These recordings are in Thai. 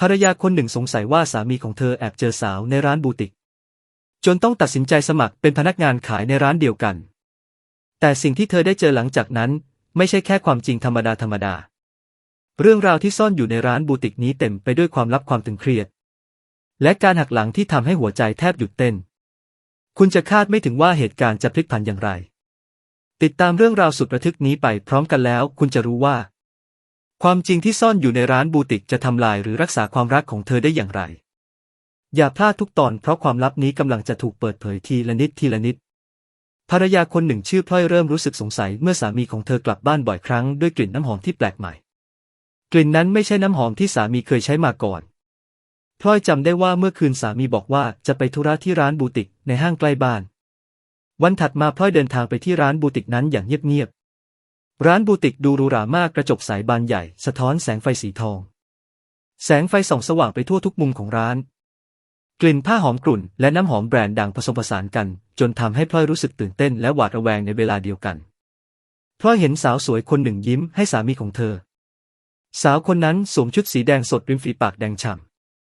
ภรรยาคนหนึ่งสงสัยว่าสามีของเธอแอบเจอสาวในร้านบูติก จนต้องตัดสินใจสมัครเป็นพนักงานขายในร้านเดียวกัน แต่สิ่งที่เธอได้เจอหลังจากนั้น ไม่ใช่แค่ความจริงธรรมดาธรรมดา เรื่องราวที่ซ่อนอยู่ในร้านบูติกนี้เต็มไปด้วยความลับความตึงเครียด และการหักหลังที่ทำให้หัวใจแทบหยุดเต้น คุณจะคาดไม่ถึงว่าเหตุการณ์จะพลิกผันอย่างไร ติดตามเรื่องราวสุดระทึกนี้ไปพร้อมกันแล้ว คุณจะรู้ว่า ความจริงที่ซ่อนอยู่ในร้านบูติกจะทำลายหรือรักษาความรักของเธอได้อย่างไร อย่าพลาดทุกตอนเพราะความลับนี้กำลังจะถูกเปิดเผยทีละนิดทีละนิด ภรรยาคนหนึ่งชื่อพลอยเริ่มรู้สึกสงสัยเมื่อสามีของเธอกลับบ้านบ่อยครั้งด้วยกลิ่นน้ำหอมที่แปลกใหม่ กลิ่นนั้นไม่ใช่น้ำหอมที่สามีเคยใช้มาก่อนพลอยจำได้ว่าเมื่อคืนสามีบอกว่าจะไปธุระที่ร้านบูติกในห้างใกล้บ้าน วันถัดมาพลอยเดินทางไปที่ร้านบูติกนั้นอย่างเงียบ ร้านบูติกดูหรูหรามากกระจกใสบานใหญ่ สะท้อนแสงไฟสีทอง แสงไฟส่องสว่างไปทั่วทุกมุมของร้าน กลิ่นผ้าหอมกลุ่น และน้ำหอมแบรนด์ดังผสมผสานกัน จนทำให้พลอยรู้สึกตื่นเต้นและหวาดระแวงในเวลาเดียวกันพลอยเห็นสาวสวยคนหนึ่งยิ้มให้สามีของเธอ สาวคนนั้นสวมชุดสีแดงสดริมฝีปากแดงฉ่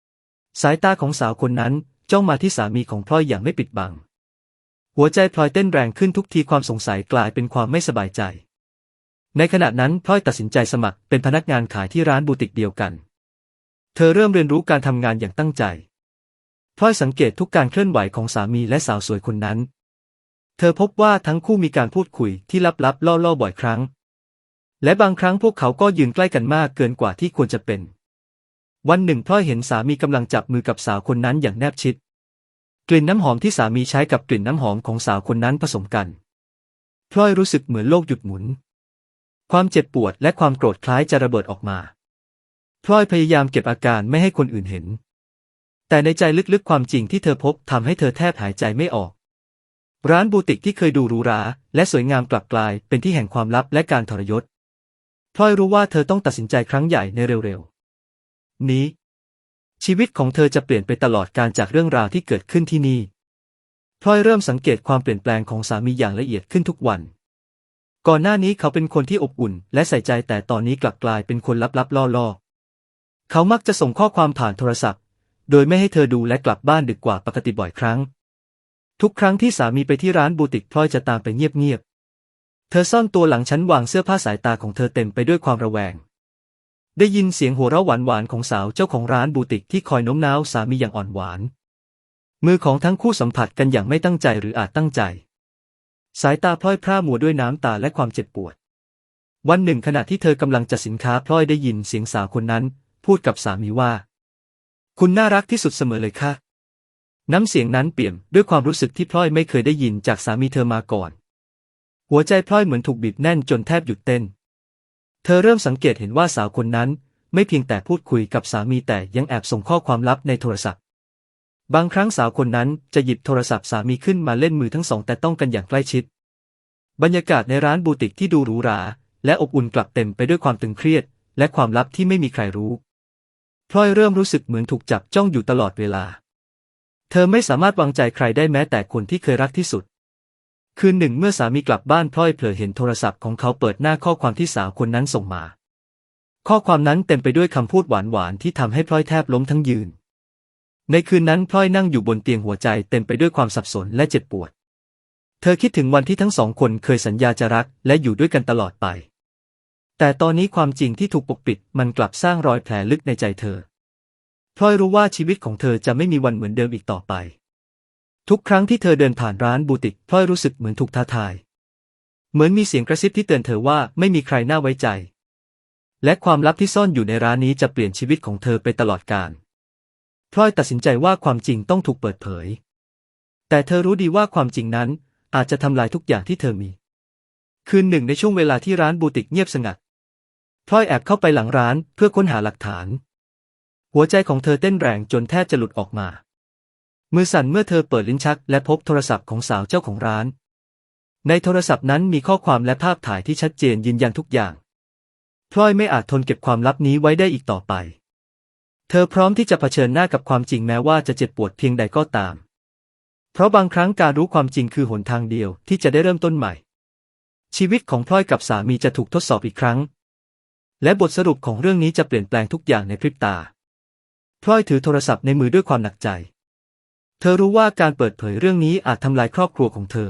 ำสายตาของสาวคนนั้นจ้องมาที่สามีของพลอยอย่างไม่ปิดบัง หัวใจพลอยเต้นแรงขึ้นทุกทีความสงสัยกลายเป็นความไม่สบายใจ ในขณะนั้นพลอยตัดสินใจสมัครเป็นพนักงานขายที่ร้านบูติกเดียวกัน เธอเริ่มเรียนรู้การทำงานอย่างตั้งใจพลอยสังเกตทุกการเคลื่อนไหวของสามีและสาวสวยคนนั้น เธอพบว่าทั้งคู่มีการพูดคุยที่ลับๆล่อๆบ่อยครั้ง และบางครั้งพวกเขาก็ยืนใกล้กันมากเกินกว่าที่ควรจะเป็น วันหนึ่งพลอยเห็นสามีกำลังจับมือกับสาวคนนั้นอย่างแนบชิด กลิ่นน้ำหอมที่สามีใช้กับกลิ่นน้ำหอมของสาวคนนั้นผสมกันพลอยรู้สึกเหมือนโลกหยุดหมุน ความเจ็บปวดและความโกรธคล้ายจะระเบิดออกมาพลอยพยายามเก็บอาการไม่ให้คนอื่นเห็น แต่ในใจลึกๆความจริงที่เธอพบทำให้เธอแทบหายใจไม่ออก ร้านบูติกที่เคยดูหรูหราและสวยงามกลับกลายเป็นที่แห่งความลับและการทรยศพลอยรู้ว่าเธอต้องตัดสินใจครั้งใหญ่ในเร็วๆ นี้ ชีวิตของเธอจะเปลี่ยนไปตลอดการจากเรื่องราวที่เกิดขึ้นที่นี่พลอยเริ่มสังเกตความเปลี่ยนแปลงของสามีอย่างละเอียดขึ้นทุกวัน ก่อนหน้านี้เขาเป็นคนที่อบอุ่น และใส่ใจแต่ตอนนี้กลับกลายเป็นคนลับๆล่อๆ เขามักจะส่งข้อความผ่านโทรศัพท์ โดยไม่ให้เธอดูและกลับบ้านดึกกว่าปกติบ่อยครั้ง ทุกครั้งที่สามีไปที่ร้านบูติกพลอยจะตามไปเงียบๆ เธอซ่อนตัวหลังชั้นวางเสื้อผ้าสายตาของเธอเต็มไปด้วยความระแวง ได้ยินเสียงหัวเราะหวานๆของสาวเจ้าของร้านบูติกที่คอยโน้มน้าวสามีอย่างอ่อนหวาน มือของทั้งคู่สัมผัสกันอย่างไม่ตั้งใจหรืออาจตั้งใจ สายตาพลอยพร่ามัวด้วยน้ำตาและความเจ็บปวด วันหนึ่งขณะที่เธอกำลังจัดสินค้าพลอยได้ยินเสียงสาวคนนั้น พูดกับสามีว่า คุณน่ารักที่สุดเสมอเลยค่ะ น้ำเสียงนั้นเปี่ยมด้วยความรู้สึกที่พลอยไม่เคยได้ยินจากสามีเธอมาก่อน หัวใจพลอยเหมือนถูกบีบแน่นจนแทบหยุดเต้น เธอเริ่มสังเกตเห็นว่าสาวคนนั้น ไม่เพียงแต่พูดคุยกับสามีแต่ยังแอบส่งข้อความลับในโทรศัพท์ บางครั้งสาวคนนั้นจะหยิบโทรศัพท์สามีขึ้นมาเล่นมือทั้งสองแต่ต้องกันอย่างใกล้ชิด บรรยากาศในร้านบูติกที่ดูหรูหรา และอบอุ่นกลับเต็มไปด้วยความตึงเครียด และความลับที่ไม่มีใครรู้ พลอยเริ่มรู้สึกเหมือนถูกจับจ้องอยู่ตลอดเวลา เธอไม่สามารถวางใจใครได้แม้แต่คนที่เคยรักที่สุด คืนหนึ่งเมื่อสามีกลับบ้านพลอยเผลอเห็นโทรศัพท์ของเขาเปิดหน้าข้อความที่สาวคนนั้นส่งมา ข้อความนั้นเต็มไปด้วยคำพูดหวานๆที่ทำให้พลอยแทบล้มทั้งยืน ในคืนนั้นพลอยนั่งอยู่บนเตียงหัวใจเต็มไปด้วยความสับสนและเจ็บปวด เธอคิดถึงวันที่ทั้งสองคนเคยสัญญาจะรักและอยู่ด้วยกันตลอดไป แต่ตอนนี้ความจริงที่ถูกปกปิดมันกลับสร้างรอยแผลลึกในใจเธอ พลอยรู้ว่าชีวิตของเธอจะไม่มีวันเหมือนเดิมอีกต่อไป ทุกครั้งที่เธอเดินผ่านร้านบูติกพลอยรู้สึกเหมือนถูกท้าทาย เหมือนมีเสียงกระซิบที่เตือนเธอว่าไม่มีใครน่าไว้ใจ และความลับที่ซ่อนอยู่ในร้านนี้จะเปลี่ยนชีวิตของเธอไปตลอดกาล พลอยตัดสินใจว่าความจริงต้องถูกเปิดเผย แต่เธอรู้ดีว่าความจริงนั้นอาจจะทำลายทุกอย่างที่เธอมี คืนหนึ่งในช่วงเวลาที่ร้านบูติกเงียบสงัดพลอยแอบเข้าไปหลังร้านเพื่อค้นหาหลักฐาน หัวใจของเธอเต้นแรงจนแทบจะหลุดออกมา มือสั่นเมื่อเธอเปิดลิ้นชักและพบโทรศัพท์ของสาวเจ้าของร้าน ในโทรศัพท์นั้นมีข้อความและภาพถ่ายที่ชัดเจนยืนยันทุกอย่างพลอยไม่อาจทนเก็บความลับนี้ไว้ได้อีกต่อไป เธอพร้อมที่จะเผชิญหน้ากับความจริงแม้ว่าจะเจ็บปวดเพียงใดก็ตาม เพราะบางครั้งการรู้ความจริงคือหนทางเดียวที่จะได้เริ่มต้นใหม่ ชีวิตของพลอยกับสามีจะถูกทดสอบอีกครั้ง และบทสรุปของเรื่องนี้จะเปลี่ยนแปลงทุกอย่างในพริบตา พลอยถือโทรศัพท์ในมือด้วยความหนักใจ เธอรู้ว่าการเปิดเผยเรื่องนี้อาจทำลายครอบครัวของเธอ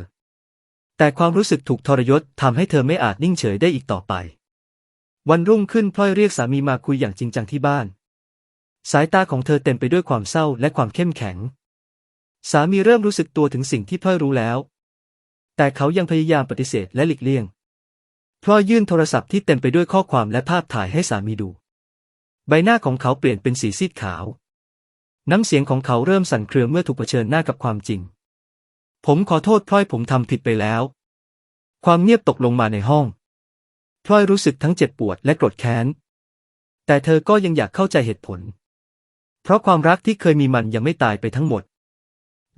แต่ความรู้สึกถูกทรยศทำให้เธอไม่อาจนิ่งเฉยได้อีกต่อไป วันรุ่งขึ้นพลอยเรียกสามีมาคุยอย่างจริงจังที่บ้าน สายตาของเธอเต็มไปด้วยความเศร้าและความเข้มแข็ง สามีเริ่มรู้สึกตัวถึงสิ่งที่พลอยรู้แล้ว แต่เขายังพยายามปฏิเสธและหลีกเลี่ยงพลอยยื่นโทรศัพท์ที่เต็มไปด้วยข้อความและภาพถ่ายให้สามีดู ใบหน้าของเขาเปลี่ยนเป็นสีซีดขาว น้ำเสียงของเขาเริ่มสั่นเครือเมื่อถูกเผชิญหน้ากับความจริง ผมขอโทษพลอยผมทำผิดไปแล้ว ความเงียบตกลงมาในห้องพลอยรู้สึกทั้งเจ็บปวดและโกรธแค้น แต่เธอก็ยังอยากเข้าใจเหตุผล เพราะความรักที่เคยมีมันยังไม่ตายไปทั้งหมด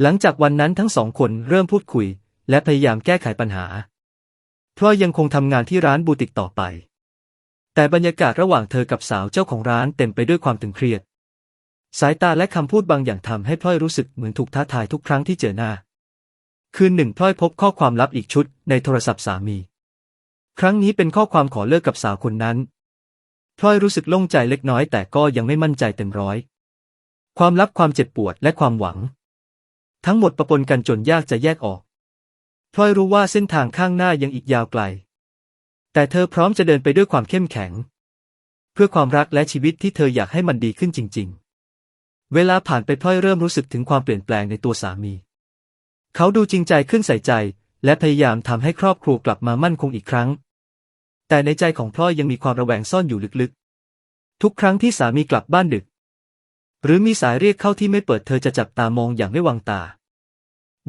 หลังจากวันนั้นทั้งสองคนเริ่มพูดคุย และพยายามแก้ไขปัญหา พลอยยังคงทำงานที่ร้านบูติกต่อไป แต่บรรยากาศระหว่างเธอกับสาวเจ้าของร้านเต็มไปด้วยความตึงเครียด สายตาและคำพูดบางอย่างทำให้พลอยรู้สึกเหมือนถูกท้าทายทุกครั้งที่เจอหน้า คืนหนึ่งพลอยพบข้อความลับอีกชุดในโทรศัพท์สามี ครั้งนี้เป็นข้อความขอเลิกกับสาวคนนั้นพลอยรู้สึกโล่งใจเล็กน้อยแต่ก็ยังไม่มั่นใจเต็มร้อย ความลับความเจ็บปวดและความหวัง ทั้งหมดประปนกันจนยากจะแยกออกพลอยรู้ว่าเส้นทางข้างหน้ายังอีกยาวไกล แต่เธอพร้อมจะเดินไปด้วยความเข้มแข็ง เพื่อความรักและชีวิตที่เธออยากให้มันดีขึ้นจริง ๆ เวลาผ่านไปพลอยเริ่มรู้สึกถึงความเปลี่ยนแปลงในตัวสามี เขาดูจริงใจขึ้นใส่ใจ และพยายามทำให้ครอบครัวกลับมามั่นคงอีกครั้ง แต่ในใจของพลอยยังมีความระแวงซ่อนอยู่ลึกๆ ทุกครั้งที่สามีกลับบ้านดึก หรือมีสายเรียกเข้าที่ไม่เปิดเธอจะจับตามองอย่างไม่วางตา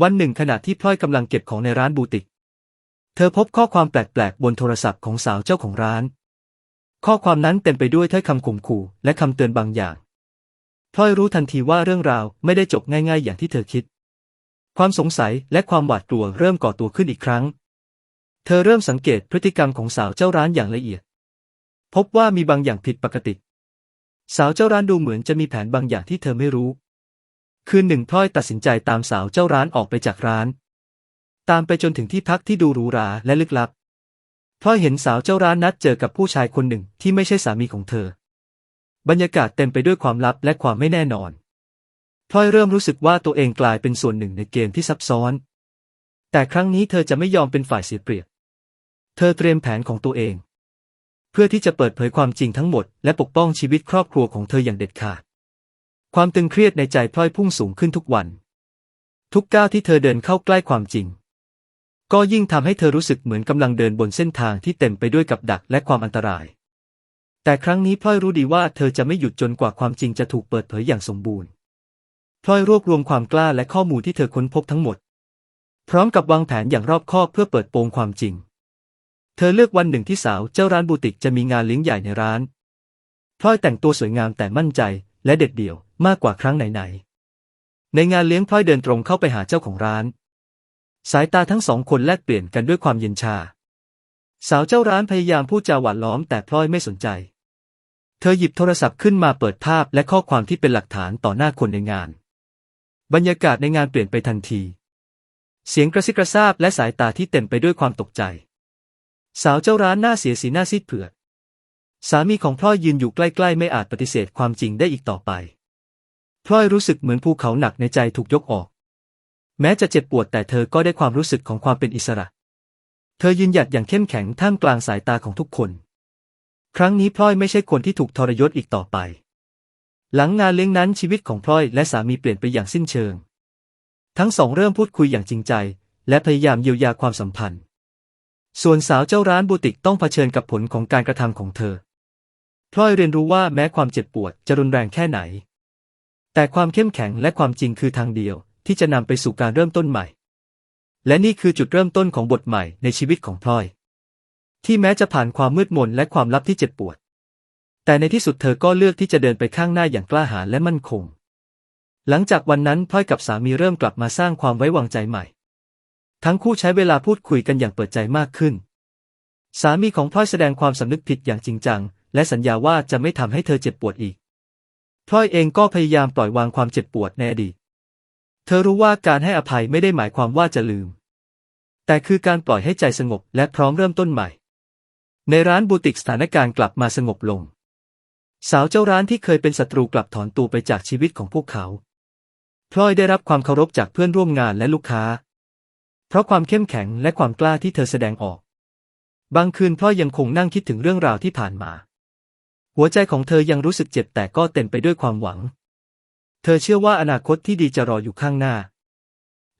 วันหนึ่งขณะที่พลอยกำลังเก็บของในร้านบูติก เธอพบข้อความแปลกๆ บนโทรศัพท์ของสาวเจ้าของร้าน ข้อความนั้นเต็มไปด้วยถ้อยคำข่มขู่และคำเตือนบางอย่างพลอยรู้ทันทีว่าเรื่องราวไม่ได้จบง่ายๆ อย่างที่เธอคิด ความสงสัยและความหวาดกลัวเริ่มก่อตัวขึ้นอีกครั้ง เธอเริ่มสังเกตพฤติกรรมของสาวเจ้าร้านอย่างละเอียด พบว่ามีบางอย่างผิดปกติ สาวเจ้าร้านดูเหมือนจะมีแผนบางอย่างที่เธอไม่รู้ คืนหนึ่งพลอยตัดสินใจตามสาวเจ้าร้านออกไปจากร้าน ตามไปจนถึงที่พักที่ดูหรูหราและลึกลับพลอยเห็นสาวเจ้าร้านนัดเจอกับผู้ชายคนหนึ่งที่ไม่ใช่สามีของเธอ บรรยากาศเต็มไปด้วยความลับและความไม่แน่นอนพลอยเริ่มรู้สึกว่าตัวเองกลายเป็นส่วนหนึ่งในเกมที่ซับซ้อน แต่ครั้งนี้เธอจะไม่ยอมเป็นฝ่ายเสียเปรียบ เธอเตรียมแผนของตัวเอง เพื่อที่จะเปิดเผยความจริงทั้งหมด และปกป้องชีวิตครอบครัวของเธออย่างเด็ดขาด ความตึงเครียดในใจพลอยพุ่งสูงขึ้นทุกวัน ทุกก้าวที่เธอเดินเข้าใกล้ความจริง ก็ยิ่งทำให้เธอรู้สึกเหมือนกำลังเดินบนเส้นทางที่เต็มไปด้วยกับดักและความอันตราย แต่ครั้งนี้พลอยรู้ดีว่าเธอจะไม่หยุดจนกว่าความจริงจะถูกเปิดเผยอย่างสมบูรณ์พลอยรวบรวมความกล้าและข้อมูลที่เธอค้นพบทั้งหมด พร้อมกับวางแผนอย่างรอบคอบเพื่อเปิดโปงความจริง เธอเลือกวันหนึ่งที่สาวเจ้าร้านบูติกจะมีงานเลี้ยงใหญ่ในร้านพลอยแต่งตัวสวยงามแต่มั่นใจและเด็ดเดี่ยวมากกว่าครั้งไหนๆ ในงานเลี้ยงพลอยเดินตรงเข้าไปหาเจ้าของร้าน สายตาทั้งสองคนแลกเปลี่ยนกันด้วยความเย็นชา สาวเจ้าร้านพยายามพูดจาหวานล้อมแต่พลอยไม่สนใจ เธอหยิบโทรศัพท์ขึ้นมาเปิดภาพและข้อความที่เป็นหลักฐานต่อหน้าคนในงาน บรรยากาศในงานเปลี่ยนไปทันที เสียงกระซิบกระซาบและสายตาที่เต็มไปด้วยความตกใจ สาวเจ้าร้านหน้าเสียสีหน้าซีดเผือด สามีของพลอยยืนอยู่ใกล้ๆ ไม่อาจปฏิเสธความจริงได้อีกต่อไป พลอยรู้สึกเหมือนภูเขาหนักในใจถูกยกออก แม้จะเจ็บปวดแต่เธอก็ได้ความรู้สึกของความเป็นอิสระ เธอยืนหยัดอย่างเข้มแข็งท่ามกลางสายตาของทุกคน ครั้งนี้พลอยไม่ใช่คนที่ถูกทรยศอีกต่อไป หลังงานเลี้ยงนั้นชีวิตของพลอยและสามีเปลี่ยนไปอย่างสิ้นเชิง ทั้งสองเริ่มพูดคุยอย่างจริงใจ และพยายามเยียวยาความสัมพันธ์ ส่วนสาวเจ้าร้านบูติกต้องเผชิญกับผลของการกระทำของเธอ พลอยเรียนรู้ว่าแม้ความเจ็บปวดจะรุนแรงแค่ไหน แต่ความเข้มแข็งและความจริงคือทางเดียวที่จะนำไปสู่การเริ่มต้นใหม่ และนี่คือจุดเริ่มต้นของบทใหม่ในชีวิตของพลอย ที่แม้จะผ่านความมืดมนและความลับที่เจ็บปวด แต่ในที่สุดเธอก็เลือกที่จะเดินไปข้างหน้าอย่างกล้าหาญและมั่นคง หลังจากวันนั้นพลอยกับสามีเริ่มกลับมาสร้างความไว้วางใจใหม่ ทั้งคู่ใช้เวลาพูดคุยกันอย่างเปิดใจมากขึ้น สามีของพลอยแสดงความสำนึกผิดอย่างจริงจัง และสัญญาว่าจะไม่ทำให้เธอเจ็บปวดอีกพลอยเองก็พยายามปล่อยวางความเจ็บปวดในอดีต เธอรู้ว่าการให้อภัยไม่ได้หมายความว่าจะลืม แต่คือการปล่อยให้ใจสงบและพร้อมเริ่มต้นใหม่ ในร้านบูติกสถานการณ์กลับมาสงบลง สาวเจ้าร้านที่เคยเป็นศัตรูกลับถอนตัวไปจากชีวิตของพวกเขาพลอยได้รับความเคารพจากเพื่อนร่วมงานและลูกค้า เพราะความเข้มแข็งและความกล้าที่เธอแสดงออก บางคืนพลอยยังคงนั่งคิดถึงเรื่องราวที่ผ่านมา หัวใจของเธอยังรู้สึกเจ็บแต่ก็เต็มไปด้วยความหวัง เธอเชื่อว่าอนาคตที่ดีจะรออยู่ข้างหน้า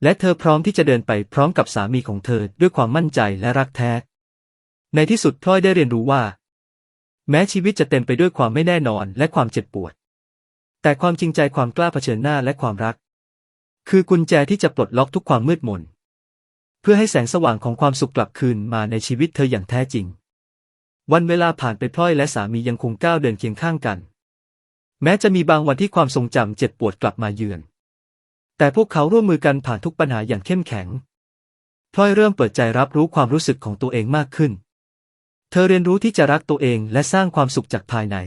และเธอพร้อมที่จะเดินไปพร้อมกับสามีของเธอด้วยความมั่นใจและรักแท้ ในที่สุดพลอยได้เรียนรู้ว่า แม้ชีวิตจะเต็มไปด้วยความไม่แน่นอนและความเจ็บปวด แต่ความจริงใจความกล้าเผชิญหน้าและความรัก คือกุญแจที่จะปลดล็อกทุกความมืดมน เพื่อให้แสงสว่างของความสุขกลับคืนมาในชีวิตเธออย่างแท้จริง วันเวลาผ่านไปพลอยและสามียังคงก้าวเดินเคียงข้างกัน แม้จะมีบางวันที่ความทรงจำเจ็บปวดกลับมาเยือน แต่พวกเขาร่วมมือกันผ่านทุกปัญหาอย่างเข้มแข็งพลอยเริ่มเปิดใจรับรู้ความรู้สึกของตัวเองมากขึ้น เธอเรียนรู้ที่จะรักตัวเองและสร้างความสุขจากภายใน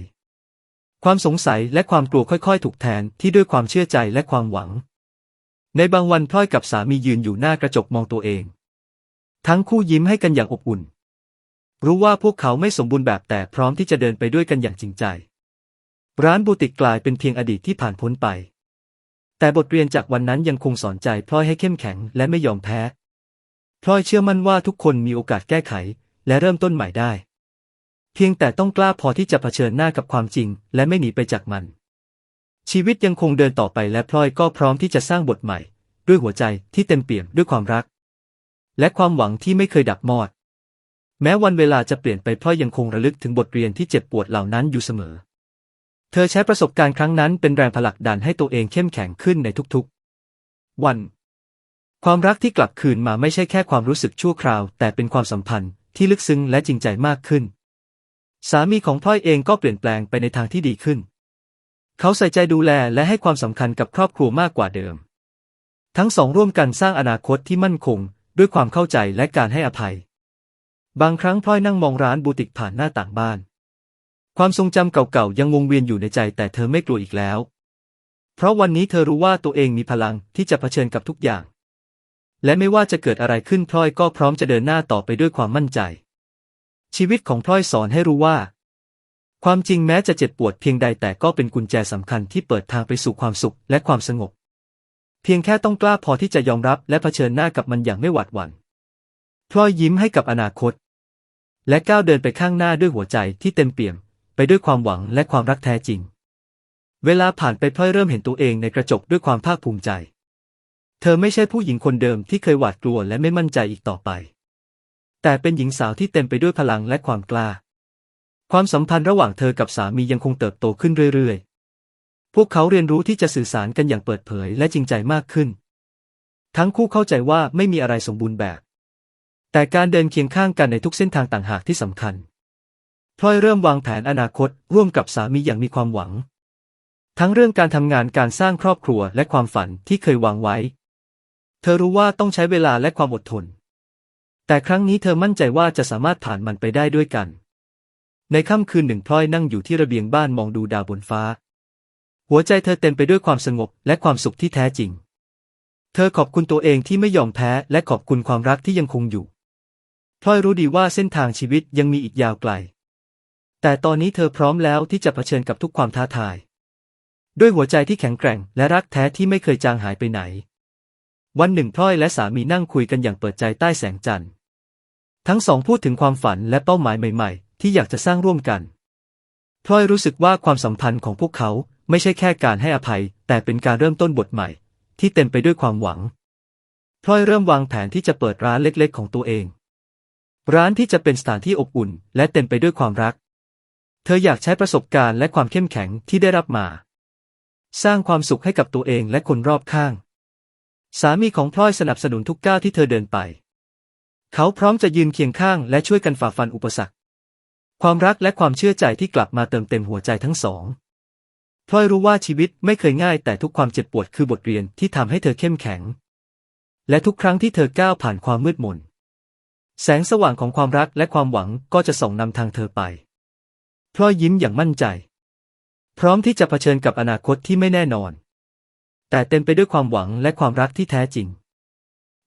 ความสงสัยและความกลัวค่อยๆ ถูกแทนที่ด้วยความเชื่อใจและความหวัง ในบางวันพลอยกับสามียืนอยู่หน้ากระจกมองตัวเอง ทั้งคู่ยิ้มให้กันอย่างอบอุ่น รู้ว่าพวกเขาไม่สมบูรณ์แบบแต่พร้อมที่จะเดินไปด้วยกันอย่างจริงใจ ร้านบูติกกลายเป็นเพียงอดีตที่ผ่านพ้นไป แต่บทเรียนจากวันนั้นยังคงสอนใจพลอยให้เข้มแข็งและไม่ยอมแพ้พลอยเชื่อมั่นว่าทุกคนมีโอกาสแก้ไข และเริ่มต้นใหม่ได้ เพียงแต่ต้องกล้าพอที่จะเผชิญหน้ากับความจริง และไม่หนีไปจากมัน ชีวิตยังคงเดินต่อไปและพลอยก็พร้อมที่จะสร้างบทใหม่ ด้วยหัวใจที่เต็มเปี่ยมด้วยความรัก และความหวังที่ไม่เคยดับมอด แม้วันเวลาจะเปลี่ยนไปพลอยยังคงระลึกถึงบทเรียนที่เจ็บปวดเหล่านั้นอยู่เสมอ เธอใช้ประสบการณ์ครั้งนั้นเป็นแรงผลักดันให้ตัวเองเข้มแข็งขึ้นในทุกๆ วัน ความรักที่กลับคืนมาไม่ใช่แค่ความรู้สึกชั่วคราว แต่เป็นความสัมพันธ์ที่ลึกซึ้งและจริงใจมากขึ้น สามีของพลอยเองก็เปลี่ยนแปลงไปในทางที่ดีขึ้น เขาใส่ใจดูแลและให้ความสำคัญกับครอบครัวมากกว่าเดิม ทั้งสองร่วมกันสร้างอนาคตที่มั่นคง ด้วยความเข้าใจและการให้อภัย บางครั้งพลอยนั่งมองร้านบูติกผ่านหน้าต่างบ้าน ความทรงจำเก่าๆยังวงเวียนอยู่ในใจแต่เธอไม่กลัวอีกแล้ว เพราะวันนี้เธอรู้ว่าตัวเองมีพลังที่จะเผชิญกับทุกอย่าง และไม่ว่าจะเกิดอะไรขึ้นพลอยก็พร้อมจะเดินหน้าต่อไปด้วยความมั่นใจ ชีวิตของพลอยสอนให้รู้ว่า ความจริงแม้จะเจ็บปวดเพียงใดแต่ก็เป็นกุญแจสำคัญที่เปิดทางไปสู่ความสุขและความสงบ เพียงแค่ต้องกล้าพอที่จะยอมรับและเผชิญหน้ากับมันอย่างไม่หวาดหวั่นพลอยยิ้มให้กับอนาคต และก้าวเดินไปข้างหน้าด้วยหัวใจที่เต็มเปี่ยม ไปด้วยความหวังและความรักแท้จริง เวลาผ่านไปพลอยเริ่มเห็นตัวเองในกระจกด้วยความภาคภูมิใจ เธอไม่ใช่ผู้หญิงคนเดิมที่เคยหวาดกลัวและไม่มั่นใจอีกต่อไป แต่เป็นหญิงสาวที่เต็มไปด้วยพลังและความกล้า ความสัมพันธ์ระหว่างเธอกับสามียังคงเติบโตขึ้นเรื่อยๆ พวกเขาเรียนรู้ที่จะสื่อสารกันอย่างเปิดเผยและจริงใจมากขึ้น ทั้งคู่เข้าใจว่าไม่มีอะไรสมบูรณ์แบบ แต่การเดินเคียงข้างกันในทุกเส้นทางต่างหากที่สำคัญ พลอยเริ่มวางแผนอนาคตร่วมกับสามีอย่างมีความหวัง ทั้งเรื่องการทำงานการสร้างครอบครัวและความฝันที่เคยวางไว้ เธอรู้ว่าต้องใช้เวลาและความอดทน แต่ครั้งนี้เธอมั่นใจว่าจะสามารถผ่านมันไปได้ด้วยกัน ในค่ำคืนหนึ่งพลอยนั่งอยู่ที่ระเบียงบ้านมองดูดาวบนฟ้า หัวใจเธอเต็มไปด้วยความสงบและความสุขที่แท้จริง เธอขอบคุณตัวเองที่ไม่ยอมแพ้และขอบคุณความรักที่ยังคงอยู่พลอยรู้ดีว่าเส้นทางชีวิตยังมีอีกยาวไกล แต่ตอนนี้เธอพร้อมแล้วที่จะเผชิญกับทุกความท้าทาย ด้วยหัวใจที่แข็งแกร่งและรักแท้ที่ไม่เคยจางหายไปไหน วันหนึ่งพลอยและสามีนั่งคุยกันอย่างเปิดใจใต้แสงจันทร์ ทั้งสองพูดถึงความฝันและเป้าหมายใหม่ๆ ที่อยากจะสร้างร่วมกันพลอยรู้สึกว่าความสัมพันธ์ของพวกเขาไม่ใช่แค่การให้อภัย แต่เป็นการเริ่มต้นบทใหม่ ที่เต็มไปด้วยความหวังพลอยเริ่มวางแผนที่จะเปิดร้านเล็กๆ ของตัวเอง ร้านที่จะเป็นสถานที่อบอุ่น และเต็มไปด้วยความรัก เธออยากใช้ประสบการณ์และความเข้มแข็งที่ได้รับมา สร้างความสุขให้กับตัวเองและคนรอบข้าง สามีของพลอยสนับสนุนทุกก้าวที่เธอเดินไป เขาพร้อมจะยืนเคียงข้างและช่วยกันฝ่าฟันอุปสรรค ความรักและความเชื่อใจที่กลับมาเติมเต็มหัวใจทั้งสองพลอยรู้ว่าชีวิตไม่เคยง่ายแต่ทุกความเจ็บปวดคือบทเรียนที่ทำให้เธอเข้มแข็ง และทุกครั้งที่เธอก้าวผ่านความมืดมน แสงสว่างของความรักและความหวังก็จะส่องนำทางเธอไปพลอยยิ้มอย่างมั่นใจ พร้อมที่จะเผชิญกับอนาคตที่ไม่แน่นอน แต่เต็มไปด้วยความหวังและความรักที่แท้จริง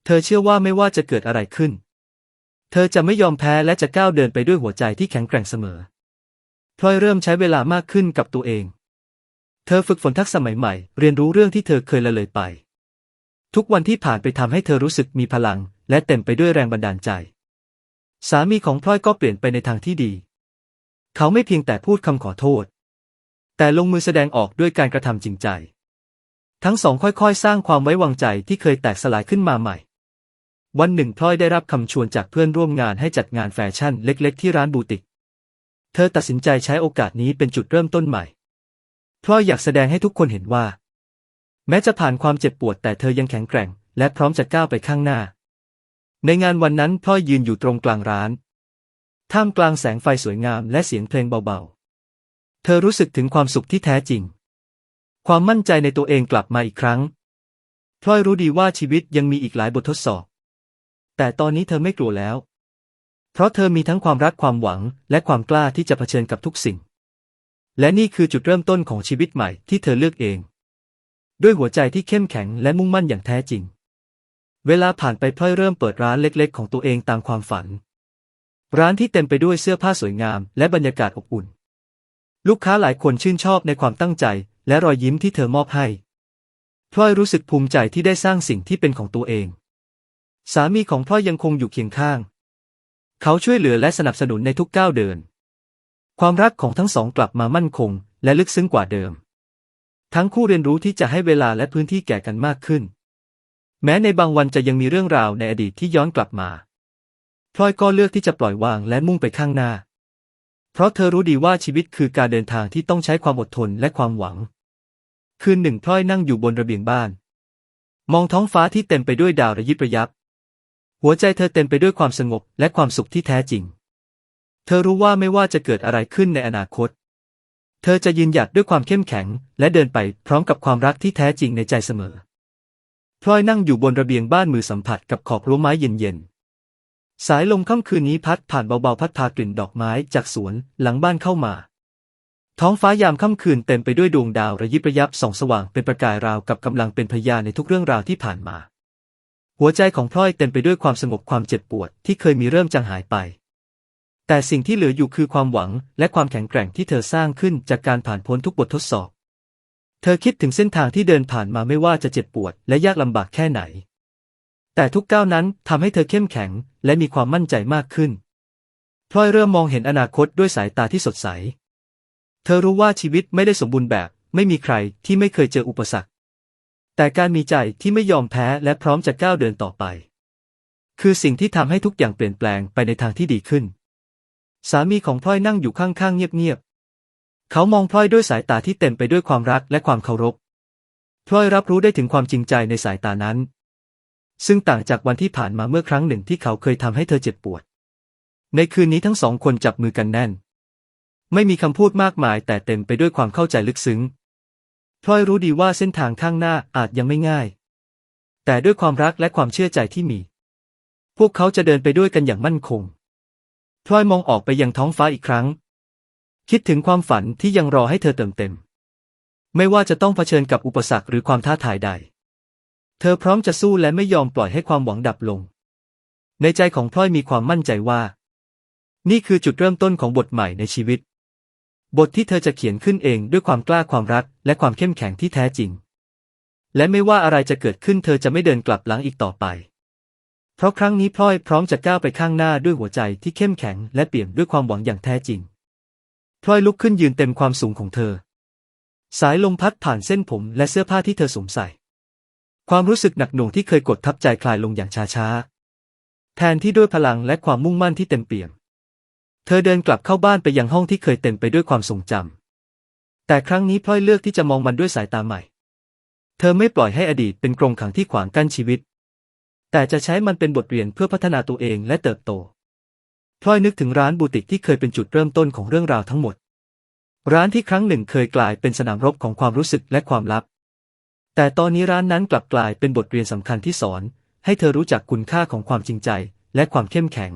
เธอเชื่อว่าไม่ว่าจะเกิดอะไรขึ้น เธอจะไม่ยอมแพ้และจะก้าวเดินไปด้วยหัวใจที่แข็งแกร่งเสมอ พลอยเริ่มใช้เวลามากขึ้นกับตัวเอง เธอฝึกฝนทักษะใหม่ๆ เรียนรู้เรื่องที่เธอเคยละเลยไป ทุกวันที่ผ่านไปทำให้เธอรู้สึกมีพลัง และเต็มไปด้วยแรงบันดาลใจ สามีของพลอยก็เปลี่ยนไปในทางที่ดี เขาไม่เพียงแต่พูดคำขอโทษ แต่ลงมือแสดงออกด้วยการกระทำจริงใจ ทั้งสองค่อยๆ สร้างความไว้วางใจที่เคยแตกสลายขึ้นมาใหม่ วันหนึ่งพลอยได้รับคำชวนจากเพื่อนร่วมงานให้จัดงานแฟชั่นเล็กๆ ที่ร้านบูติก เธอตัดสินใจใช้โอกาสนี้เป็นจุดเริ่มต้นใหม่พลอยอยากแสดงให้ทุกคนเห็นว่า แม้จะผ่านความเจ็บปวดแต่เธอยังแข็งแกร่ง และพร้อมจะก้าวไปข้างหน้า ในงานวันนั้นพลอยยืนอยู่ตรงกลางร้าน ท่ามกลางแสงไฟสวยงามและเสียงเพลงเบาๆ เธอรู้สึกถึงความสุขที่แท้จริง ความมั่นใจในตัวเองกลับมาอีกครั้งพลอยรู้ดีว่าชีวิตยังมีอีกหลายบททดสอบ แต่ตอนนี้เธอไม่กลัวแล้ว เพราะเธอมีทั้งความรักความหวังและความกล้าที่จะเผชิญกับทุกสิ่ง และนี่คือจุดเริ่มต้นของชีวิตใหม่ที่เธอเลือกเอง ด้วยหัวใจที่เข้มแข็งและมุ่งมั่นอย่างแท้จริง เวลาผ่านไปพลอยเริ่มเปิดร้านเล็กๆ ของตัวเองตามความฝัน ร้านที่เต็มไปด้วยเสื้อผ้าสวยงาม และบรรยากาศอบอุ่น ลูกค้าหลายคนชื่นชอบในความตั้งใจ และรอยยิ้มที่เธอมอบให้พลอยรู้สึกภูมิใจที่ได้สร้างสิ่งที่เป็นของตัวเอง สามีของพลอยยังคงอยู่เคียงข้าง เขาช่วยเหลือและสนับสนุนในทุกก้าวเดิน ความรักของทั้งสองกลับมามั่นคง และลึกซึ้งกว่าเดิม ทั้งคู่เรียนรู้ที่จะให้เวลาและพื้นที่แก่กันมากขึ้น แม้ในบางวันจะยังมีเรื่องราวในอดีตที่ย้อนกลับมาพลอยก็เลือกที่จะปล่อยวางและมุ่งไปข้างหน้า เพราะเธอรู้ดีว่าชีวิตคือการเดินทางที่ต้องใช้ความอดทนและความหวัง คืนหนึ่งพลอยนั่งอยู่บนระเบียงบ้าน มองท้องฟ้าที่เต็มไปด้วยดาวระยิบระยับ หัวใจเธอเต็มไปด้วยความสงบและความสุขที่แท้จริง เธอรู้ว่าไม่ว่าจะเกิดอะไรขึ้นในอนาคต เธอจะยืนหยัดด้วยความเข้มแข็ง และเดินไปพร้อมกับความรักที่แท้จริงในใจเสมอ พลอยนั่งอยู่บนระเบียงบ้านมือสัมผัสกับขอบรั้วไม้เย็นๆ สายลมค่ำคืนนี้พัดผ่านเบาๆพัดพากลิ่นดอกไม้จากสวนหลังบ้านเข้ามา ท้องฟ้ายามค่ำคืนเต็มไปด้วยดวงดาวระยิบระยับส่องสว่างเป็นประกายราวกับกำลังเป็นพยานในทุกเรื่องราวที่ผ่านมา หัวใจของพลอยเต็มไปด้วยความสงบความเจ็บปวดที่เคยมีเริ่มจางหายไป แต่สิ่งที่เหลืออยู่คือความหวังและความแข็งแกร่งที่เธอสร้างขึ้นจากการผ่านพ้นทุกบททดสอบ เธอคิดถึงเส้นทางที่เดินผ่านมาไม่ว่าจะเจ็บปวดและยากลำบากแค่ไหน แต่ทุกก้าวนั้นทำให้เธอเข้มแข็งและมีความมั่นใจมากขึ้น พลอยเริ่มมองเห็นอนาคตด้วยสายตาที่สดใส เธอรู้ว่าชีวิตไม่ได้สมบูรณ์แบบ ไม่มีใครที่ไม่เคยเจออุปสรรค แต่การมีใจที่ไม่ยอมแพ้และพร้อมจะก้าวเดินต่อไป คือสิ่งที่ทำให้ทุกอย่างเปลี่ยนแปลงไปในทางที่ดีขึ้น สามีของพลอยนั่งอยู่ข้างๆเงียบๆ เขามองพลอยด้วยสายตาที่เต็มไปด้วยความรักและความเคารพ พลอยรับรู้ได้ถึงความจริงใจในสายตานั้น ซึ่งต่างจากวันที่ผ่านมาเมื่อครั้งหนึ่งที่เขาเคยทำให้เธอเจ็บปวด ในคืนนี้ทั้งสองคนจับมือกันแน่น ไม่มีคำพูดมากมายแต่เต็มไปด้วยความเข้าใจลึกซึ้ง พลอยรู้ดีว่าเส้นทางข้างหน้าอาจยังไม่ง่าย แต่ด้วยความรักและความเชื่อใจที่มี พวกเขาจะเดินไปด้วยกันอย่างมั่นคงพลอยมองออกไปยังท้องฟ้าอีกครั้ง คิดถึงความฝันที่ยังรอให้เธอเติมเต็ม ไม่ว่าจะต้องเผชิญกับอุปสรรคหรือความท้าทายใด เธอพร้อมจะสู้และไม่ยอมปล่อยให้ความหวังดับลง ในใจของพลอยมีความมั่นใจว่า นี่คือจุดเริ่มต้นของบทใหม่ในชีวิต บทที่เธอจะเขียนขึ้นเองด้วยความกล้าความรัก และความเข้มแข็งที่แท้จริง และไม่ว่าอะไรจะเกิดขึ้นเธอจะไม่เดินกลับหลังอีกต่อไป เพราะครั้งนี้พลอยพร้อมจะก้าวไปข้างหน้าด้วยหัวใจที่เข้มแข็งและเปี่ยมด้วยความหวังอย่างแท้จริงพลอยลุกขึ้นยืนเต็มความสูงของเธอ สายลมพัดผ่านเส้นผมและเสื้อผ้าที่เธอสวมใส่ ความรู้สึกหนักหน่วงที่เคยกดทับใจคลายลงอย่างช้าๆแทนที่ด้วยพลังและความมุ่งมั่นที่เต็มเปี่ยม เธอเดินกลับเข้าบ้านไปยังห้องที่เคยเต็มไปด้วยความทรงจำ แต่ครั้งนี้พลอยเลือกที่จะมองมันด้วยสายตาใหม่ เธอไม่ปล่อยให้อดีตเป็นกรงขังที่ขวางกั้นชีวิต แต่จะใช้มันเป็นบทเรียนเพื่อพัฒนาตัวเองและเติบโต พลอยนึกถึงร้านบูติกที่เคยเป็นจุดเริ่มต้นของเรื่องราวทั้งหมด ร้านที่ครั้งหนึ่งเคยกลายเป็นสนามรบของความรู้สึกและความลับ แต่ตอนนี้ร้านนั้นกลับกลายเป็นบทเรียนสำคัญที่สอน ให้เธอรู้จักคุณค่าของความจริงใจและความเข้มแข็ง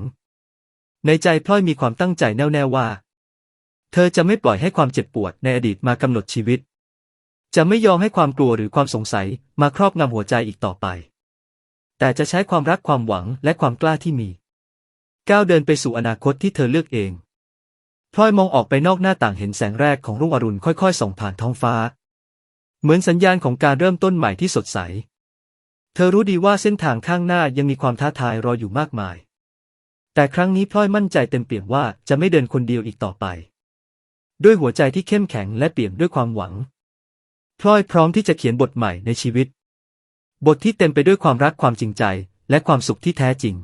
ในใจพลอยมีความตั้งใจแน่วแน่ว่า เธอจะไม่ปล่อยให้ความเจ็บปวดในอดีตมากำหนดชีวิต จะไม่ยอมให้ความกลัวหรือความสงสัยมาครอบงำหัวใจอีกต่อไป แต่จะใช้ความรักความหวังและความกล้าที่มี ก้าวเดินไปสู่อนาคตที่เธอเลือกเองพลอยมองออกไปนอกหน้าต่างเห็นแสงแรกของรุ่งอรุณค่อยๆส่องผ่านท้องฟ้า เหมือนสัญญาณของการเริ่มต้นใหม่ที่สดใส เธอรู้ดีว่าเส้นทางข้างหน้ายังมีความท้าทายรออยู่มากมาย แต่ครั้งนี้พลอยมั่นใจเต็มเปี่ยมว่าจะไม่เดินคนเดียวอีกต่อไป ด้วยหัวใจที่เข้มแข็งและเปี่ยมด้วยความหวัง พลอยพร้อมที่จะเขียนบทใหม่ในชีวิต บทที่เต็มไปด้วยความรักความจริงใจ และความสุขที่แท้จริง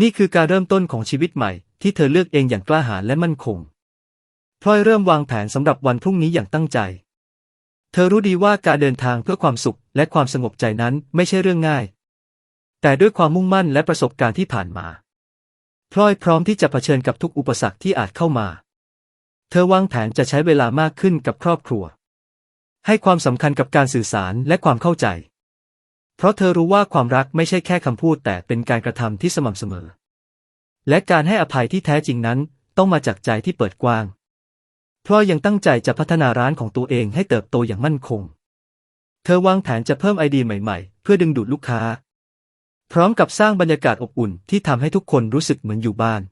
นี่คือการเริ่มต้นของชีวิตใหม่ ที่เธอเลือกเองอย่างกล้าหาญและมั่นคง พลอยเริ่มวางแผนสำหรับวันพรุ่งนี้อย่างตั้งใจ เธอรู้ดีว่าการเดินทางเพื่อความสุขและความสงบใจนั้นไม่ใช่เรื่องง่าย แต่ด้วยความมุ่งมั่นและประสบการณ์ที่ผ่านมา พลอยพร้อมที่จะเผชิญกับทุกอุปสรรคที่อาจเข้ามา เธอวางแผนจะใช้เวลามากขึ้นกับครอบครัว ให้ความสำคัญกับการสื่อสารและความเข้าใจ เพราะเธอรู้ว่าความรักไม่ใช่แค่คำพูดแต่เป็นการกระทำที่สม่ำเสมอ และการให้อภัยที่แท้จริงนั้นต้องมาจากใจที่เปิดกว้าง พลอยยังตั้งใจจะพัฒนาร้านของตัวเองให้เติบโตอย่างมั่นคง เธอวางแผนจะเพิ่มไอเดียใหม่ ๆ เพื่อดึงดูดลูกค้า พร้อมกับสร้างบรรยากาศอบอุ่นที่ทำให้ทุกคนรู้สึกเหมือนอยู่บ้าน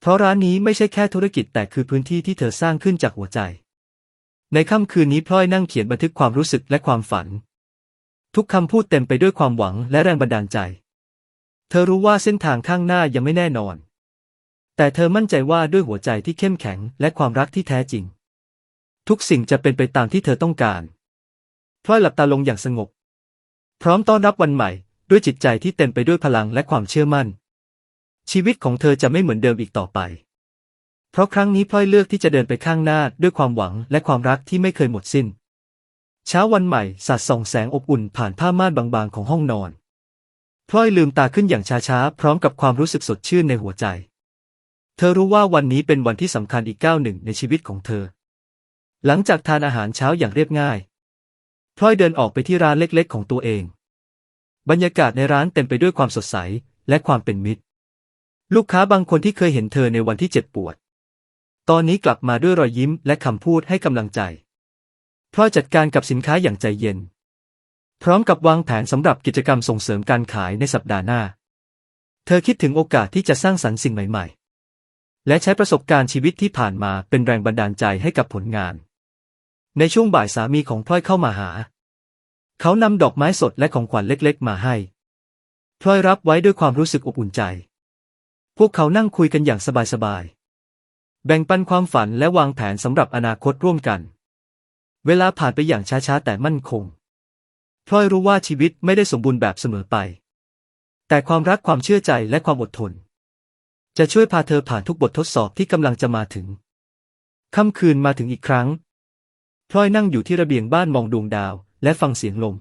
เพราะร้านนี้ไม่ใช่แค่ธุรกิจแต่คือพื้นที่ที่เธอสร้างขึ้นจากหัวใจ ในค่ำคืนนี้พลอยนั่งเขียนบันทึกความรู้สึกและความฝัน ทุกคำพูดเต็มไปด้วยความหวังและแรงบันดาลใจ เธอรู้ว่าเส้นทางข้างหน้ายังไม่แน่นอน แต่เธอมั่นใจว่าด้วยหัวใจที่เข้มแข็งและความรักที่แท้จริง ทุกสิ่งจะเป็นไปตามที่เธอต้องการพลอยหลับตาลงอย่างสงบ พร้อมต้อนรับวันใหม่ ด้วยจิตใจที่เต็มไปด้วยพลังและความเชื่อมั่น ชีวิตของเธอจะไม่เหมือนเดิมอีกต่อไป เพราะครั้งนี้พลอยเลือกที่จะเดินไปข้างหน้าด้วยความหวังและความรักที่ไม่เคยหมดสิ้น เช้าวันใหม่สาดส่องแสงอบอุ่นผ่านผ้าม่านบางๆของห้องนอนพลอยลืมตาขึ้นอย่างช้าๆ พร้อมกับความรู้สึกสดชื่นในหัวใจ เธอรู้ว่าวันนี้เป็นวันที่สำคัญอีกก้าวหนึ่งในชีวิตของเธอ หลังจากทานอาหารเช้าอย่างเรียบง่ายพลอยเดินออกไปที่ร้านเล็กๆ ของตัวเอง บรรยากาศในร้านเต็มไปด้วยความสดใสและความเป็นมิตร ลูกค้าบางคนที่เคยเห็นเธอในวันที่เจ็บปวด ตอนนี้กลับมาด้วยรอยยิ้มและคำพูดให้กำลังใจพลอยจัดการกับสินค้าอย่างใจเย็น พร้อมกับวางแผนสำหรับกิจกรรมส่งเสริมการขายในสัปดาห์หน้า เธอคิดถึงโอกาสที่จะสร้างสรรค์สิ่งใหม่ ๆ และใช้ประสบการณ์ชีวิตที่ผ่านมาเป็นแรงบันดาลใจให้กับผลงาน ในช่วงบ่ายสามีของพลอยเข้ามาหา เขานำดอกไม้สดและของขวัญเล็กๆ มาให้พลอยรับไว้ด้วยความรู้สึกอบอุ่นใจ พวกเขานั่งคุยกันอย่างสบายๆ แบ่งปันความฝันและวางแผนสำหรับอนาคตร่วมกัน เวลาผ่านไปอย่างช้าๆ แต่มั่นคงพลอยรู้ว่าชีวิตไม่ได้สมบูรณ์แบบเสมอไป แต่ความรักความเชื่อใจและความอดทน จะช่วยพาเธอผ่านทุกบททดสอบที่กำลังจะมาถึง ค่ำคืนมาถึงอีกครั้งพลอยนั่งอยู่ที่ระเบียงบ้านมองดวงดาว และฟังเสียงลม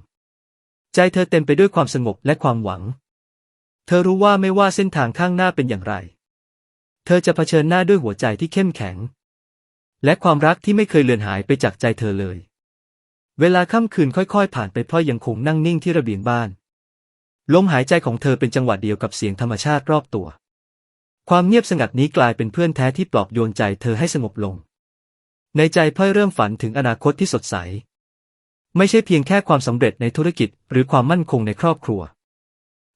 ใจเธอเต็มไปด้วยความสงบและความหวัง เธอรู้ว่าไม่ว่าเส้นทางข้างหน้าเป็นอย่างไร เธอจะเผชิญหน้าด้วยหัวใจที่เข้มแข็ง และความรักที่ไม่เคยเลือนหายไปจากใจเธอเลย เวลาค่ำคืนค่อยๆ ผ่านไปพลอยยังคงนั่งนิ่งที่ระเบียงบ้านลมหายใจของเธอเป็นจังหวะเดียวกับเสียงธรรมชาติรอบตัว ความเงียบสงัดนี้กลายเป็นเพื่อนแท้ที่ปลอบโยนใจเธอให้สงบลง ในใจพลอยเริ่มฝันถึงอนาคตที่สดใส ไม่ใช่เพียงแค่ความสำเร็จในธุรกิจหรือความมั่นคงในครอบครัว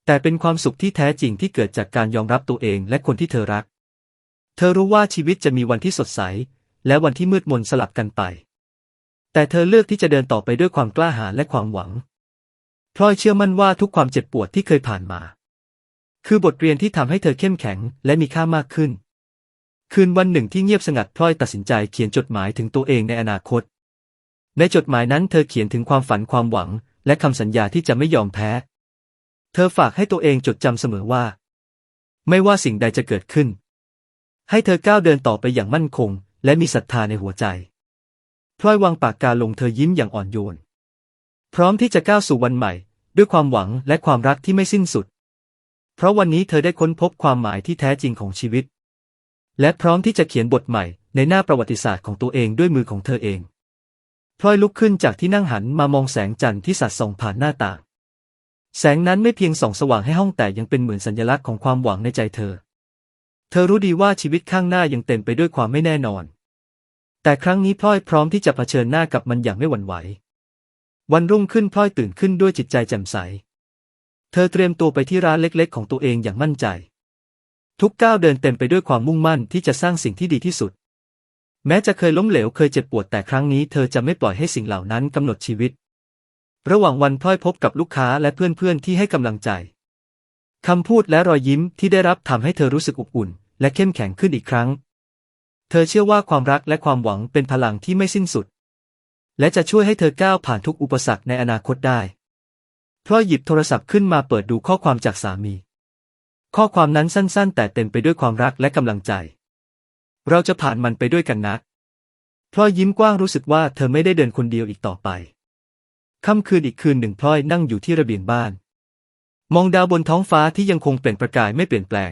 แต่เป็นความสุขที่แท้จริงที่เกิดจากการยอมรับตัวเองและคนที่เธอรัก เธอรู้ว่าชีวิตจะมีวันที่สดใส และวันที่มืดมนสลับกันไป แต่เธอเลือกที่จะเดินต่อไปด้วยความกล้าหาญและความหวังพลอยเชื่อมั่นว่าทุกความเจ็บปวดที่เคยผ่านมา คือบทเรียนที่ทำให้เธอเข้มแข็งและมีค่ามากขึ้น คืนวันหนึ่งที่เงียบสงัดพลอยตัดสินใจเขียนจดหมายถึงตัวเองในอนาคต ในจดหมายนั้นเธอเขียนถึงความฝันความหวัง และคำสัญญาที่จะไม่ยอมแพ้ เธอฝากให้ตัวเองจดจำเสมอว่า ไม่ว่าสิ่งใดจะเกิดขึ้น ให้เธอก้าวเดินต่อไปอย่างมั่นคง และมีศรัทธาในหัวใจพลอยวางปากกาลงเธอยิ้มอย่างอ่อนโยน พร้อมที่จะก้าวสู่วันใหม่ ด้วยความหวังและความรักที่ไม่สิ้นสุด เพราะวันนี้เธอได้ค้นพบความหมายที่แท้จริงของชีวิต และพร้อมที่จะเขียนบทใหม่ในหน้าประวัติศาสตร์ของตัวเองด้วยมือของเธอเอง พลอยลุกขึ้นจากที่นั่งหันมามองแสงจันทร์ที่สัดส่องผ่านหน้าต่าง แสงนั้นไม่เพียงส่องสว่างให้ห้องแต่ยังเป็นเหมือนสัญลักษณ์ของความหวังในใจเธอ เธอรู้ดีว่าชีวิตข้างหน้ายังเต็มไปด้วยความไม่แน่นอน แต่ครั้งนี้พลอยพร้อมที่จะเผชิญหน้ากับมันอย่างไม่หวั่นไหว วันรุ่งขึ้นพลอยตื่นขึ้นด้วยจิตใจแจ่มใส เธอเตรียมตัวไปที่ร้านเล็ก ๆ ของตัวเองอย่างมั่นใจ ทุกก้าวเดินเต็มไปด้วยความมุ่งมั่นที่จะสร้างสิ่งที่ดีที่สุด แม้จะเคยล้มเหลวเคยเจ็บปวดแต่ครั้งนี้เธอจะไม่ปล่อยให้สิ่งเหล่านั้นกำหนดชีวิต ระหว่างวันพลอยพบกับลูกค้าและเพื่อนๆที่ให้กำลังใจคำพูดและรอยยิ้มที่ได้รับทำให้เธอรู้สึกอบอุ่น และเข้มแข็งขึ้นอีกครั้ง เธอเชื่อว่าความรักและความหวังเป็นพลังที่ไม่สิ้นสุด และจะช่วยให้เธอก้าวผ่านทุกอุปสรรคในอนาคตได้พลอยหยิบโทรศัพท์ขึ้นมาเปิดดูข้อความจากสามี ข้อความนั้นสั้นๆ แต่เต็มไปด้วยความรักและกำลังใจ เราจะผ่านมันไปด้วยกันนะพลอยยิ้มกว้างรู้สึกว่าเธอไม่ได้เดินคนเดียวอีกต่อไป ค่ำคืนอีกคืนหนึ่งพลอยนั่งอยู่ที่ระเบียงบ้าน มองดาวบนท้องฟ้าที่ยังคงเปล่งประกายไม่เปลี่ยนแปลง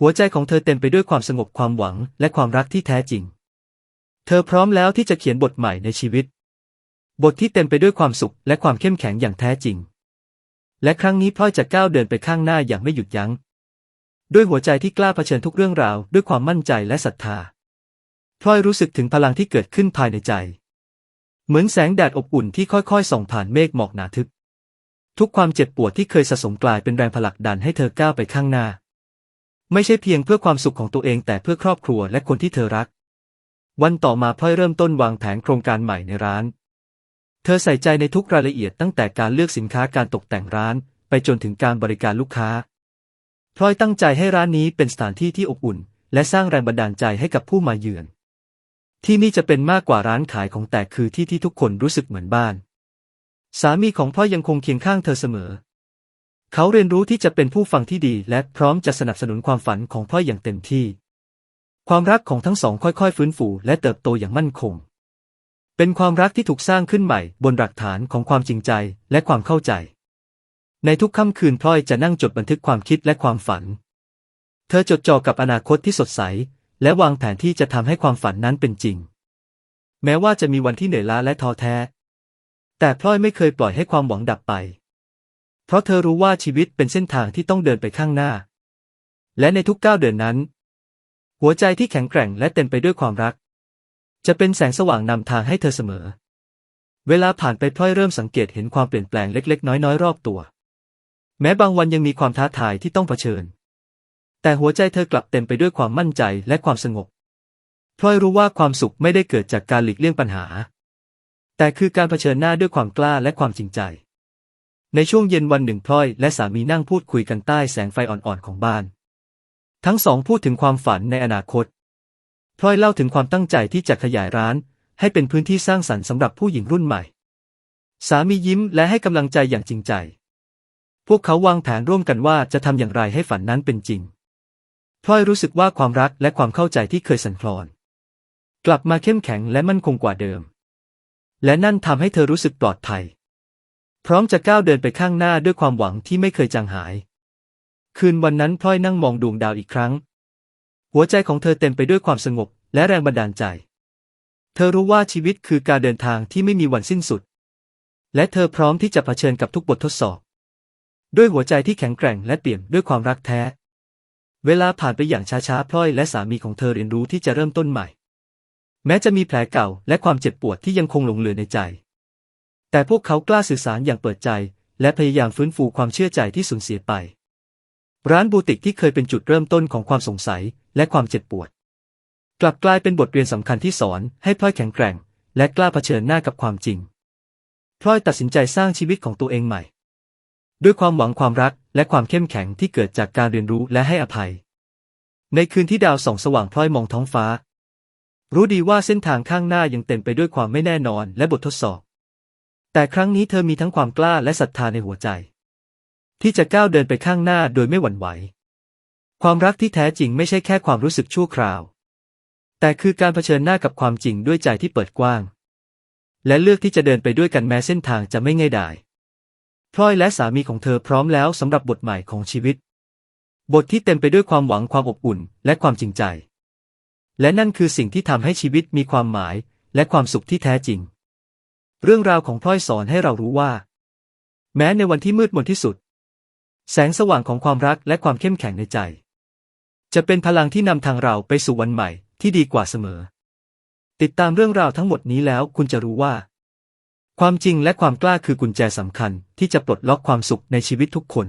หัวใจของเธอเต็มไปด้วยความสงบความหวังและความรักที่แท้จริง เธอพร้อมแล้วที่จะเขียนบทใหม่ในชีวิต บทที่เต็มไปด้วยความสุขและความเข้มแข็งอย่างแท้จริง และครั้งนี้พลอยจะก้าวเดินไปข้างหน้าอย่างไม่หยุดยัง้ง ด้วยหัวใจที่กล้าเผชิญทุกเรื่องราว ด้วยความมั่นใจและศรัทธาพลอยรู้สึกถึงพลังที่เกิดขึ้นภายในใจ เหมือนแสงแดดอบอุ่นที่ค่อยๆ ส่องผ่านเมฆหมอกหนาทึบ ทุกความเจ็บปวดที่เคยสะสมกลายเป็นแรงผลักดันให้เธอก้าวไปข้างหน้า ไม่ใช่เพียงเพื่อความสุขของตัวเองแต่เพื่อครอบครัวและคนที่เธอรัก วันต่อมาพลอยเริ่มต้นวางแผนโครงการใหม่ในร้าน เธอใส่ใจในทุกรายละเอียดตั้งแต่การเลือกสินค้าการตกแต่งร้าน ไปจนถึงการบริการลูกค้า พลอยตั้งใจให้ร้านนี้เป็นสถานที่ที่อบอุ่น และสร้างแรงบันดาลใจให้กับผู้มาเยือน ที่นี่จะเป็นมากกว่าร้านขายของแต่คือที่ที่ทุกคนรู้สึกเหมือนบ้าน สามีของพ่อยังคงเคียงข้างเธอเสมอ เขาเรียนรู้ที่จะเป็นผู้ฟังที่ดี และพร้อมจะสนับสนุนความฝันของพ่ออย่างเต็มที่ ความรักของทั้งสองค่อยๆ ฟื้นฟูและเติบโตอย่างมั่นคง เป็นความรักที่ถูกสร้างขึ้นใหม่บนหลักฐานของความจริงใจและความเข้าใจ ในทุกค่ำคืนพลอยจะนั่งจดบันทึกความคิดและความฝัน เธอจดจ่อกับอนาคตที่สดใส และวางแผนที่จะทำให้ความฝันนั้นเป็นจริง แม้ว่าจะมีวันที่เหนื่อยล้าและท้อแท้ แต่พลอยไม่เคยปล่อยให้ความหวังดับไป เพราะเธอรู้ว่าชีวิตเป็นเส้นทางที่ต้องเดินไปข้างหน้า และในทุกก้าวเดินนั้น หัวใจที่แข็งแกร่งและเต็มไปด้วยความรัก จะเป็นแสงสว่างนำทางให้เธอเสมอ เวลาผ่านไปพลอยเริ่มสังเกตเห็นความเปลี่ยนแปลงเล็ก ๆ น้อยๆรอบตัว แม้บางวันยังมีความท้าทายที่ต้องเผชิญ แต่หัวใจเธอกลับเต็มไปด้วยความมั่นใจและความสงบพลอยรู้ว่าความสุขไม่ได้เกิดจากการหลีกเลี่ยงปัญหา แต่คือการเผชิญหน้าด้วยความกล้าและความจริงใจ ในช่วงเย็นวันหนึ่งพลอยและสามีนั่งพูดคุยกันใต้แสงไฟอ่อนๆของบ้าน ทั้งสองพูดถึงความฝันในอนาคตพลอยเล่าถึงความตั้งใจที่จะขยายร้าน ให้เป็นพื้นที่สร้างสรรค์สำหรับผู้หญิงรุ่นใหม่ สามียิ้มและให้กำลังใจอย่างจริงใจ พวกเขาวางแผนร่วมกันว่าจะทำอย่างไรให้ฝันนั้นเป็นจริงพลอยรู้สึกว่าความรักและความเข้าใจที่เคยสั่นคลอน กลับมาเข้มแข็งและมั่นคงกว่าเดิม และนั่นทำให้เธอรู้สึกปลอดภัย พร้อมจะก้าวเดินไปข้างหน้าด้วยความหวังที่ไม่เคยจางหาย คืนวันนั้นพลอยนั่งมองดวงดาวอีกครั้ง หัวใจของเธอเต็มไปด้วยความสงบและแรงบันดาลใจ เธอรู้ว่าชีวิตคือการเดินทางที่ไม่มีวันสิ้นสุด และเธอพร้อมที่จะเผชิญกับทุกบททดสอบ ด้วยหัวใจที่แข็งแกร่งและเปี่ยมด้วยความรักแท้ เวลาผ่านไปอย่างช้าๆพลอยและสามีของเธอเรียนรู้ที่จะเริ่มต้นใหม่ แม้จะมีแผลเก่าและความเจ็บปวดที่ยังคงหลงเหลือในใจ แต่พวกเขากล้าสื่อสารอย่างเปิดใจ และพยายามฟื้นฟูความเชื่อใจที่สูญเสียไป ร้านบูติกที่เคยเป็นจุดเริ่มต้นของความสงสัยและความเจ็บปวด กลับกลายเป็นบทเรียนสำคัญที่สอนให้พลอยแข็งแกร่ง และกล้าเผชิญหน้ากับความจริงพลอยตัดสินใจสร้างชีวิตของตัวเองใหม่ ด้วยความหวังความรักและความเข้มแข็งที่เกิดจากการเรียนรู้และให้อภัย ในคืนที่ดาวส่องสว่างพลอยมองท้องฟ้า รู้ดีว่าเส้นทางข้างหน้ายังเต็มไปด้วยความไม่แน่นอนและบททดสอบ แต่ครั้งนี้เธอมีทั้งความกล้าและศรัทธาในหัวใจ ที่จะก้าวเดินไปข้างหน้าโดยไม่หวั่นไหว ความรักที่แท้จริงไม่ใช่แค่ความรู้สึกชั่วคราว แต่คือการเผชิญหน้ากับความจริงด้วยใจที่เปิดกว้าง และเลือกที่จะเดินไปด้วยกันแม้เส้นทางจะไม่ง่ายดาย พลอยและสามีของเธอพร้อมแล้วสำหรับบทใหม่ของชีวิต บทที่เต็มไปด้วยความหวังความอบอุ่นและความจริงใจ และนั่นคือสิ่งที่ทำให้ชีวิตมีความหมายและความสุขที่แท้จริง เรื่องราวของพลอยสอนให้เรารู้ว่า แม้ในวันที่มืดมนที่สุด แสงสว่างของความรักและความเข้มแข็งในใจ จะเป็นพลังที่นำทางเราไปสู่วันใหม่ที่ดีกว่าเสมอ ติดตามเรื่องราวทั้งหมดนี้แล้วคุณจะรู้ว่า ความจริงและความกล้าคือกุญแจสำคัญที่จะปลดล็อกความสุขในชีวิตทุกคน